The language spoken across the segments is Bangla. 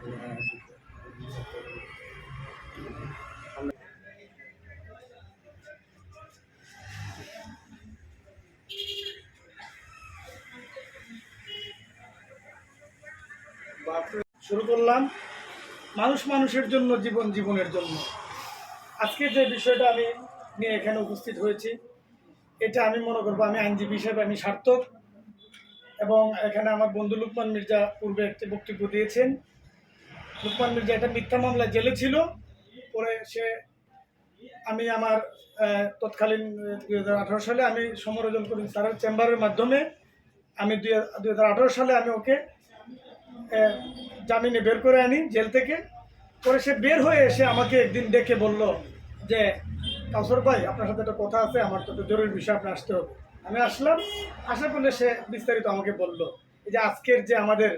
শুরু করলাম মানুষ মানুষের জন্য জীবন জীবনের জন্য আজকে যে বিষয়টা আমি নিয়ে এখানে উপস্থিত হয়েছি এটা আমি মনে করবো আমি আইনজীবী হিসেবে আমি সার্থক এবং এখানে আমার বন্ধু লুকমান মির্জা পূর্বে একটি বক্তব্য দিয়েছেন লুকমান মির্জা একটা মিথ্যা মামলা জেলে ছিল পরে সে আমি আমার তৎকালীন দুই হাজার সালে আমি সমরোজন করি স্যারের চেম্বারের মাধ্যমে আমি দুই হাজার সালে আমি ওকে জামিনে বের করে আনি জেল থেকে পরে সে বের হয়ে এসে আমাকে একদিন ডেকে বলল যে কাউসর ভাই আপনার সাথে একটা কথা আছে আমার তো জরুরি বিষয় আপনি আসতে হবে আমি আসলাম আসার পরে সে বিস্তারিত আমাকে বলল যে আজকের যে আমাদের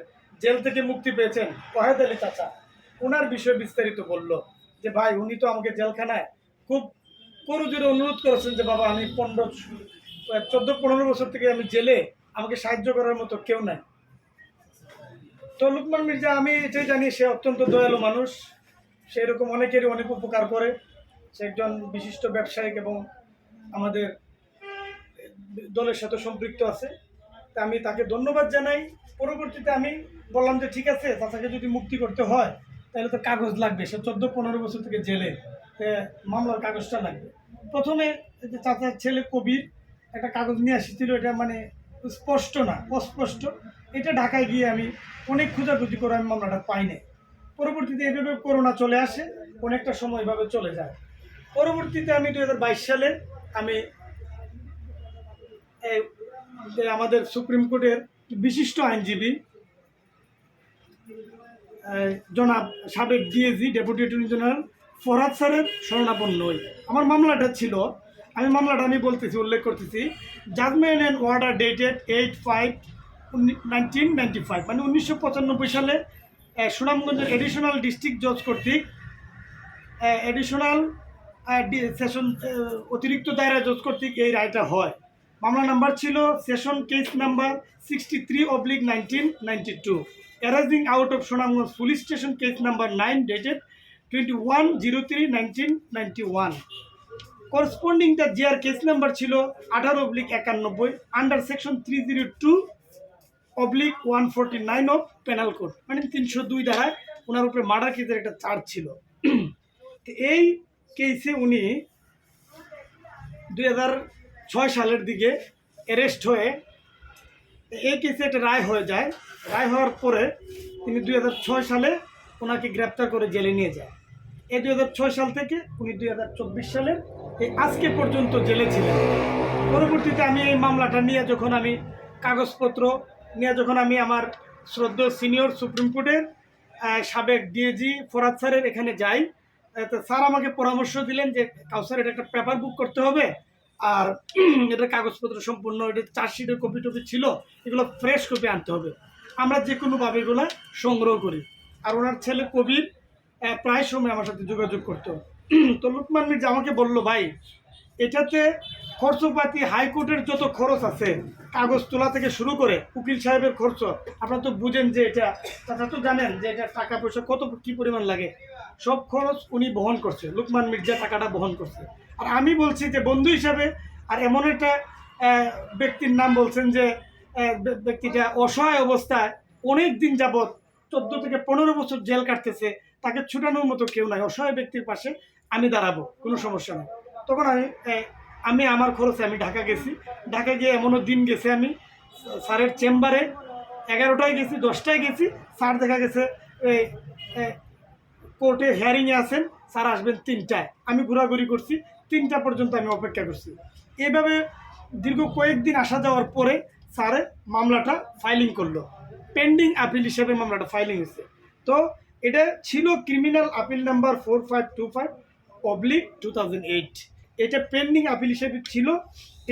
জেল থেকে মুক্তি পেয়েছেন ওয়াহেদ আলী চাচা ওনার বিষয়ে বিস্তারিত বলল যে ভাই উনি তো আমাকে জেলখানায় খুব করুজোরে অনুরোধ করেছেন যে বাবা আমি পনেরো চোদ্দ পনেরো বছর থেকে আমি জেলে আমাকে সাহায্য করার মতো কেউ নাই তো লুকমান মির্জা আমি এটাই জানি সে অত্যন্ত দয়ালু মানুষ সে এরকম অনেকেরই অনেক উপকার করে সে একজন বিশিষ্ট ব্যবসায়িক এবং আমাদের দলের সাথে সম্পৃক্ত আছে তা আমি তাকে ধন্যবাদ জানাই পরবর্তীতে আমি বললাম যে ঠিক আছে চাচাকে যদি মুক্তি করতে হয় তাহলে তো কাগজ লাগবে সে চোদ্দো পনেরো বছর থেকে জেলে মামলার কাগজটা লাগবে প্রথমে চাচার ছেলে কবির একটা কাগজ নিয়ে আসছিল এটা মানে স্পষ্ট না অস্পষ্ট এটা ঢাকায় গিয়ে আমি অনেক খোঁজাখুঁজি করে আমি মামলাটা পাই নাই পরবর্তীতে এভাবে করোনা চলে আসে অনেকটা সময় এভাবে চলে যায় পরবর্তীতে আমি দু সালে আমি যে আমাদের সুপ্রিম কোর্টের বিশিষ্ট আইনজীবী জনাব সাবেক DAG deputy attorney general Farhad স্যারের শরণাপন্ন হই আমার মামলাটা ছিল আমি মামলাটা আমি বলতেছি উল্লেখ করতেছি judgement and order dated eight five nineteen ninety five মানে উনিশশো পঁচানব্বই সালে সুনামগঞ্জের এডিশনাল ডিস্ট্রিক্ট জজ কর্তৃক এডিশনাল সেশন অতিরিক্ত দায়রা জজ কর্তৃক এই রায়টা হয় মামলা নাম্বার ছিল session case number sixty three oblique nineteen ninety two arising out of Sunamganj police station case number nine dated twenty one zero three nineteen ninety one corresponding the R case number ছিল আঠারো অবলিক একানব্বই under section three zero two oblique one forty nine of penal code মানে তিনশো দুই ধারায় ওনার উপরে মার্ডার কেসের একটা চার্জ ছিল এই কেসে উনি দুই হাজার ছয় সালের দিকে অ্যারেস্ট হয়ে এই কেসে একটা রায় হয়ে যায় রায় হওয়ার পরে তিনি দুই সালে ওনাকে গ্রেপ্তার করে জেলে নিয়ে যায় এই দুই সাল থেকে উনি দুই সালে এই আজকে পর্যন্ত জেলে ছিলেন পরবর্তীতে আমি এই মামলাটা নিয়ে যখন আমি কাগজপত্র নিয়ে যখন আমি আমার শ্রদ্ধ সিনিয়র সুপ্রিম কোর্টের সাবেক ডিএজি ফরাদ স্যারের এখানে যাই স্যার আমাকে পরামর্শ দিলেন যে কাউসার এটা একটা পেপার বুক করতে হবে আর এটা কাগজপত্র সম্পূর্ণ এটা চার্জশিটের কপি টপি ছিল এগুলো ফ্রেশ কপি আনতে হবে আমরা যে কোনোভাবে এগুলো সংগ্রহ করি আর ওনার ছেলে কবির প্রায় সময় আমার সাথে যোগাযোগ করতো তো লুকমান মির্জা আমাকে বলল ভাই এটাতে খরচপাতি হাইকোর্টের যত খরচ আছে কাগজ তোলা থেকে শুরু করে উকিল সাহেবের খরচ আপনারা তো বুঝেন যে এটা তারা তো জানেন যে এটা টাকা পয়সা কত কী পরিমাণ লাগে সব খরচ উনি বহন করছে লুকমান মির্জা টাকাটা বহন করছে আর আমি বলছি যে বন্ধু হিসাবে আর এমন একটা ব্যক্তির নাম বলছেন যে ব্যক্তিটা অসহায় অবস্থায় অনেক দিন যাবৎ চোদ্দো থেকে পনেরো বছর জেল কাটতেছে তাকে ছুটানোর মতো কেউ নাই অসহায় ব্যক্তির পাশে আমি দাঁড়াবো কোনো সমস্যা নেই তখন আমি আমি আমার খরচে আমি ঢাকা গেছি ঢাকা গিয়ে এমনও দিন গেছে আমি স্যারের চেম্বারে এগারোটায় গেছি দশটায় গেছি স্যার দেখা গেছে কোর্টে হিয়ারিংয়ে আছেন স্যার আসবেন তিনটায় আমি ঘোরাঘুরি করছি তিনটা পর্যন্ত আমি অপেক্ষা করছি এভাবে দীর্ঘ কয়েকদিন আসা যাওয়ার পরে স্যার মামলাটা ফাইলিং করলো পেন্ডিং আপিল হিসেবে মামলাটা ফাইলিং হয়েছে তো এটা ছিল criminal appeal number four five two five oblique two thousand eight এটা পেন্ডিং আপিল হিসেবে ছিল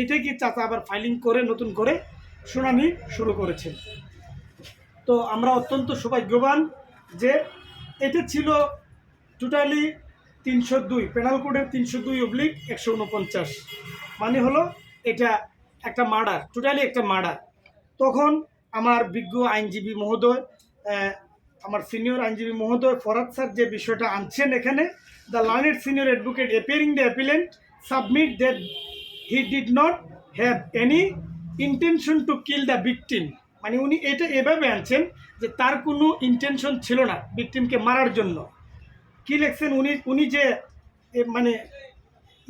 এটাই কি চাচা আবার ফাইলিং করে নতুন করে শুনানি শুরু করেছেন তো আমরা অত্যন্ত সৌভাগ্যবান যে এটা ছিল টোটালি তিনশো দুই পেনাল কোডের তিনশো দুই অবলিক একশো উনপঞ্চাশ মানে হলো এটা একটা মার্ডার টোটালি একটা মার্ডার তখন আমার বিজ্ঞ আইনজীবী মহোদয় আমার সিনিয়র আইনজীবী মহোদয় ফরাদ স্যার যে বিষয়টা আনছেন এখানে the learned senior advocate appearing the appellant submit that he did not have any intention to kill the victim মানে উনি এটা এভাবে আনছেন যে তার কোনো ইন্টেনশন ছিল না ভিকটিমকে মারার জন্য কি লেখছেন উনি উনি যে মানে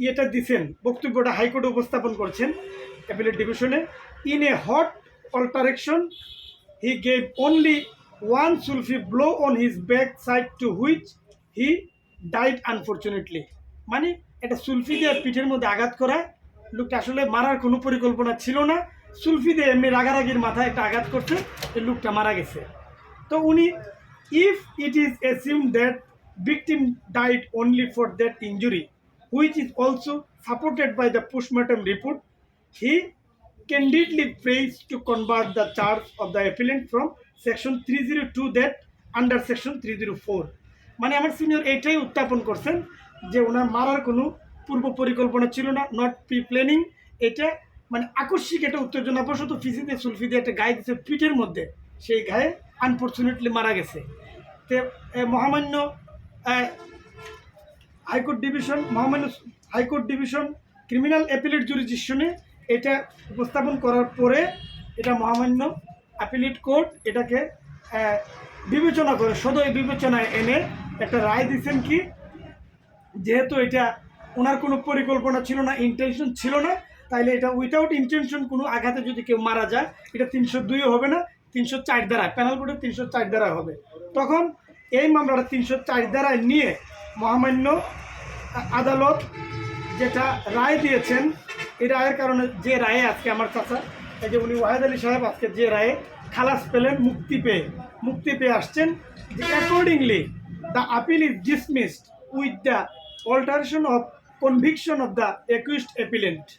ইয়েটা দিছেন বক্তব্যটা হাইকোর্টে উপস্থাপন করছেন অ্যাপিলেট ডিভিশনে in a hot altercation he gave only one সুলফি blow on his back side to which he died unfortunately মানে এটা সুলফিদের পিঠের মধ্যে আঘাত করা লোকটা আসলে মারার কোনো পরিকল্পনা ছিল না সুলফি সুলফিদের এমনি রাগারাগির মাথায় একটা আঘাত করছে এই লোকটা মারা গেছে তো উনি if it is assume that victim died only for that injury which is also supported by the postmortem report he candidly press to convert the charge of the appellant from section three zero two that under section three zero four মানে আমার সিনিয়র এইটাই উত্থাপন করছেন যে ওনার মারার কোনো পূর্ব পরিকল্পনা ছিল না নট প্রি প্ল্যানিং এটা মানে আকস্মিক একটা উত্তেজনাবশত ফিসিতে সুলফি দিয়ে একটা গায়ে দিচ্ছে পিঠের মধ্যে সেই গায়ে আনফর্চুনেটলি মারা গেছে তে মহামান্য হাইকোর্ট ডিভিশন মহামান্য high court division criminal appellate জুরিজিশনে এটা উপস্থাপন করার পরে এটা মহামান্য অ্যাপিলেট কোর্ট এটাকে বিবেচনা করে সদয় বিবেচনায় এনে একটা রায় দিচ্ছেন কি যেহেতু এটা ওনার কোনো পরিকল্পনা ছিল না ইন্টেনশন ছিল না তাইলে এটা উইথাউট ইন্টেনশন কোনো আঘাতে যদি কেউ মারা যায় এটা তিনশো দুইও হবে না তিনশো চার দ্বারা প্যানাল বোর্ডে তিনশো চার দ্বারা হবে তখন এই মামলাটা তিনশো চার দ্বারায় নিয়ে মহামান্য আদালত যেটা রায় দিয়েছেন এই রায়ের কারণে যে রায়ে আজকে আমার চাচা এই যে উনি ওয়াহেদ আলী সাহেব আজকে যে রায়ে খালাস পেলেন মুক্তি পেয়ে মুক্তি পেয়ে আসছেন যে accordingly The appeal is dismissed with the alteration of conviction of the accused appellant.